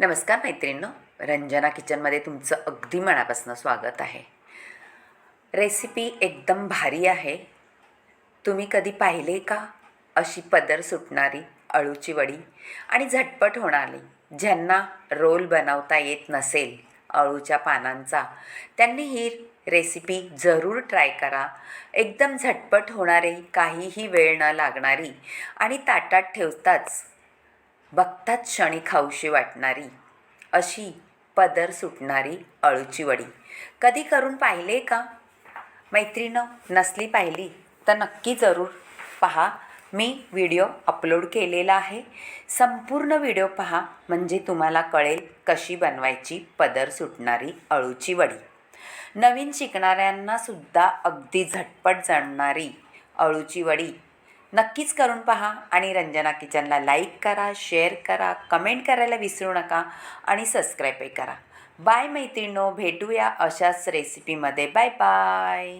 नमस्कार मैत्रिणींनो. रंजना किचनमध्ये तुमचं अगदी मनापासून स्वागत आहे. रेसिपी एकदम भारी आहे. तुम्ही कधी पाहिले का? अशी पदर सुटणारी अळूची वडी आणि झटपट होणारी ज्यांना रोल बनवता येत नसेल अळूच्या पानांचा त्यांनी ही रेसिपी जरूर ट्राय करा. एकदम झटपट होणारी काहीही वेळ न लागणारी आणि ताटात ठेवताच बघताच क्षणी खाऊशी वाटणारी अशी पदर सुटणारी अळूची वडी. कधी करून पाहिले का? मैत्रिणं नसली पाहिली तर नक्की जरूर पहा. मी व्हिडिओ अपलोड केलेला आहे. संपूर्ण व्हिडिओ पहा म्हणजे तुम्हाला कळेल कशी बनवायची पदर सुटणारी अळूची वडी. नवीन शिकणाऱ्यांनासुद्धा अगदी झटपट जाणणारी अळूची वडी नक्कीच करून पहा आणि रंजना किचनला लाईक करा शेअर करा कमेंट करायला विसरू नका आणि सबस्क्राईबही करा. बाय मैत्रिणो भेटूया अशाच रेसिपीमध्ये बाय बाय.